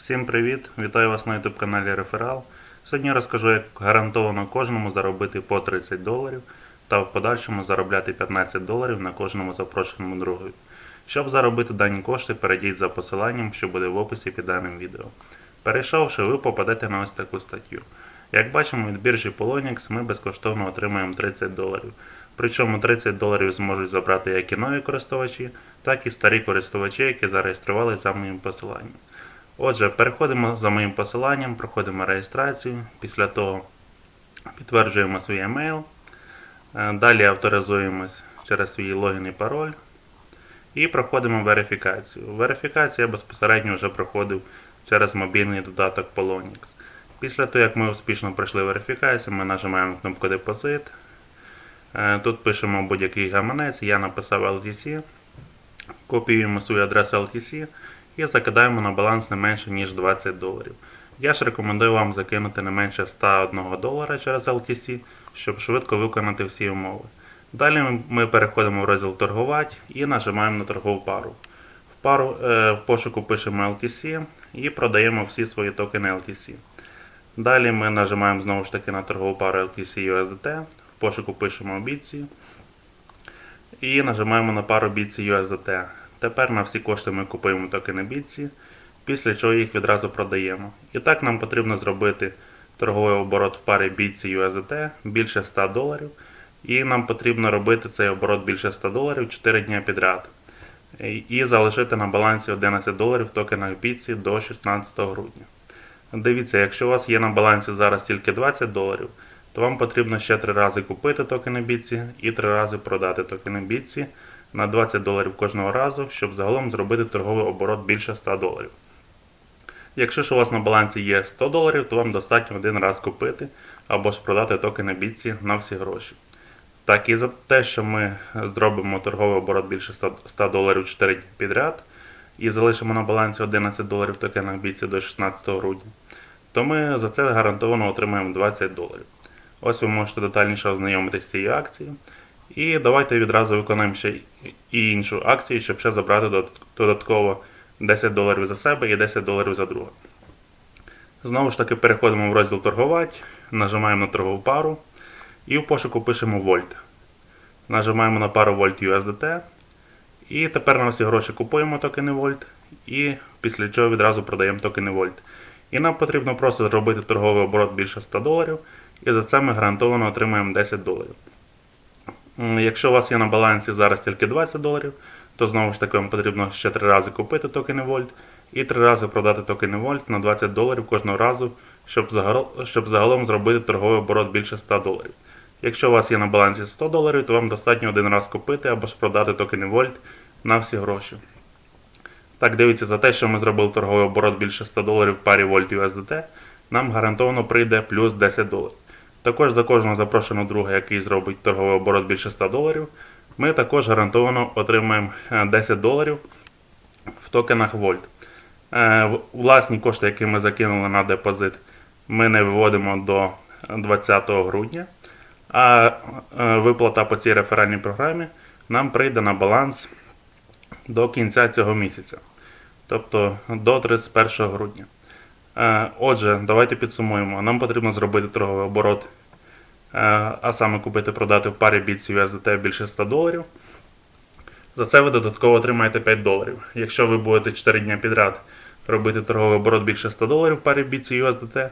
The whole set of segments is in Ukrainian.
Всім привіт! Вітаю вас на YouTube каналі Реферал. Сьогодні розкажу, як гарантовано кожному заробити по 30 доларів та в подальшому заробляти 15 доларів на кожному запрошеному другові. Щоб заробити дані кошти, перейдіть за посиланням, що буде в описі під даним відео. Перейшовши, ви попадете на ось таку статтю. Як бачимо, від біржі Poloniex ми безкоштовно отримаємо 30 доларів. Причому 30 доларів зможуть забрати як і нові користувачі, так і старі користувачі, які зареєструвалися за моїм посиланням. Отже, переходимо за моїм посиланням, проходимо реєстрацію. Після того підтверджуємо свій емейл. Е, Далі авторизуємось через свій логін і пароль. І проходимо верифікацію. Верифікацію я безпосередньо вже проходив через мобільний додаток Polonix. Після того, як ми успішно пройшли верифікацію, ми нажимаємо кнопку Депозит. Е, Тут пишемо будь-який гаманець, я написав LTC, копіюємо свою адресу LTC і закидаємо на баланс не менше, ніж 20 доларів. Я ж рекомендую вам закинути не менше 101 долара через LTC, щоб швидко виконати всі умови. Далі ми переходимо в розділ торгувати і нажимаємо на торгову пару. В, пару, е, в пошуку пишемо LTC і продаємо всі свої токени LTC. Далі ми нажимаємо знову ж таки на торгову пару LTC USDT, в пошуку пишемо BTC і нажимаємо на пару BTC USDT. Тепер на всі кошти ми купуємо токени BTC, після чого їх відразу продаємо. І так нам потрібно зробити торговий оборот в парі BTC USDT більше 100 доларів. І нам потрібно робити цей оборот більше 100 доларів 4 дні підряд. І залишити на балансі 11 доларів в токенах BTC до 16 грудня. Дивіться, якщо у вас є на балансі зараз тільки 20 доларів, то вам потрібно ще 3 рази купити токени BTC і 3 рази продати токени BTC на 20 доларів кожного разу, щоб загалом зробити торговий оборот більше 100 доларів. Якщо ж у вас на балансі є 100 доларів, то вам достатньо один раз купити або ж продати токени BTC на всі гроші. Так, і за те, що ми зробимо торговий оборот більше 100 доларів 4 дні підряд і залишимо на балансі 11 доларів в токенах BTC до 16 грудня, то ми за це гарантовано отримаємо 20 доларів. Ось ви можете детальніше ознайомитися з цією акцією. І давайте відразу виконаємо ще і іншу акцію, щоб ще забрати додатково 10 доларів за себе і 10 доларів за друга. Знову ж таки, переходимо в розділ торгувати, нажимаємо на торгову пару і в пошуку пишемо Вольт. Нажимаємо на пару Вольт USDT. І тепер на всі гроші купуємо токени Вольт, і після чого відразу продаємо токени Вольт. І нам потрібно просто зробити торговий оборот більше 100 доларів, і за це ми гарантовано отримаємо 10 доларів. Якщо у вас є на балансі зараз тільки 20 доларів, то знову ж таки вам потрібно ще 3 рази купити токени Вольт і 3 рази продати токени Вольт на 20 доларів кожного разу, щоб загалом, щоб загалом зробити торговий оборот більше 100 доларів. Якщо у вас є на балансі 100 доларів, то вам достатньо один раз купити або ж продати токени Вольт на всі гроші. Так, дивіться, за те, що ми зробили торговий оборот більше 100 доларів в парі Вольт USDT, нам гарантовано прийде плюс 10 доларів. Також за кожного запрошеного друга, який зробить торговий оборот більше 100 доларів, ми також гарантовано отримаємо 10 доларів в токенах Volt. Власні кошти, які ми закинули на депозит, ми не виводимо до 20 грудня. А виплата по цій реферальній програмі нам прийде на баланс до кінця цього місяця, тобто до 31 грудня. Отже, давайте підсумуємо. Нам потрібно зробити торговий оборот, а саме купити продати в парі BTC USDT більше 100 доларів. За це ви додатково отримаєте 5 доларів. Якщо ви будете 4 дні підряд робити торговий оборот більше 100 доларів в парі BTC USDT,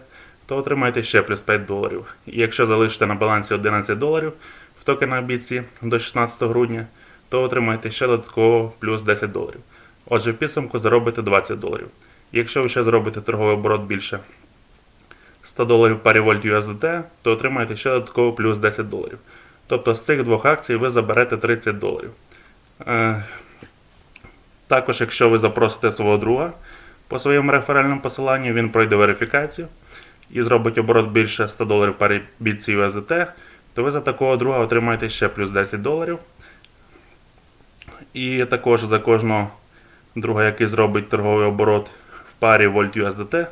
то отримаєте ще плюс 5 доларів. І якщо залишите на балансі 11 доларів в токенах BTC до 16 грудня, то отримаєте ще додатково плюс 10 доларів. Отже, в підсумку заробите 20 доларів. Якщо ви ще зробите торговий оборот більше 100 доларів парі Volt USDT, то отримаєте ще додатково плюс 10 доларів. Тобто з цих двох акцій ви заберете 30 доларів. Е, також, якщо ви запросите свого друга по своєму реферальному посиланню, він пройде верифікацію і зробить оборот більше 100 доларів парі BTC USDT, то ви за такого друга отримаєте ще плюс 10 доларів. І також за кожного друга, який зробить торговий оборот парі Volt USDT,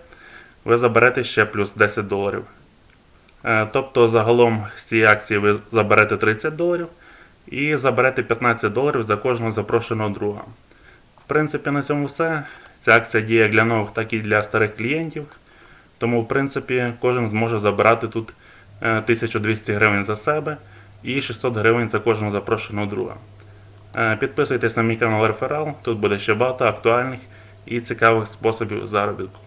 ви заберете ще плюс 10 доларів. Е, Тобто загалом з цієї акції ви заберете 30 доларів і заберете 15 доларів за кожного запрошеного друга. В принципі, на цьому все. Ця акція діє для нових, так і для старих клієнтів. Тому, в принципі, кожен зможе забирати тут е, 1200 гривень за себе і 600 гривень за кожного запрошеного друга. Е, Підписуйтесь на мій канал Реферал, тут буде ще багато актуальних і цікавих способів заробітку.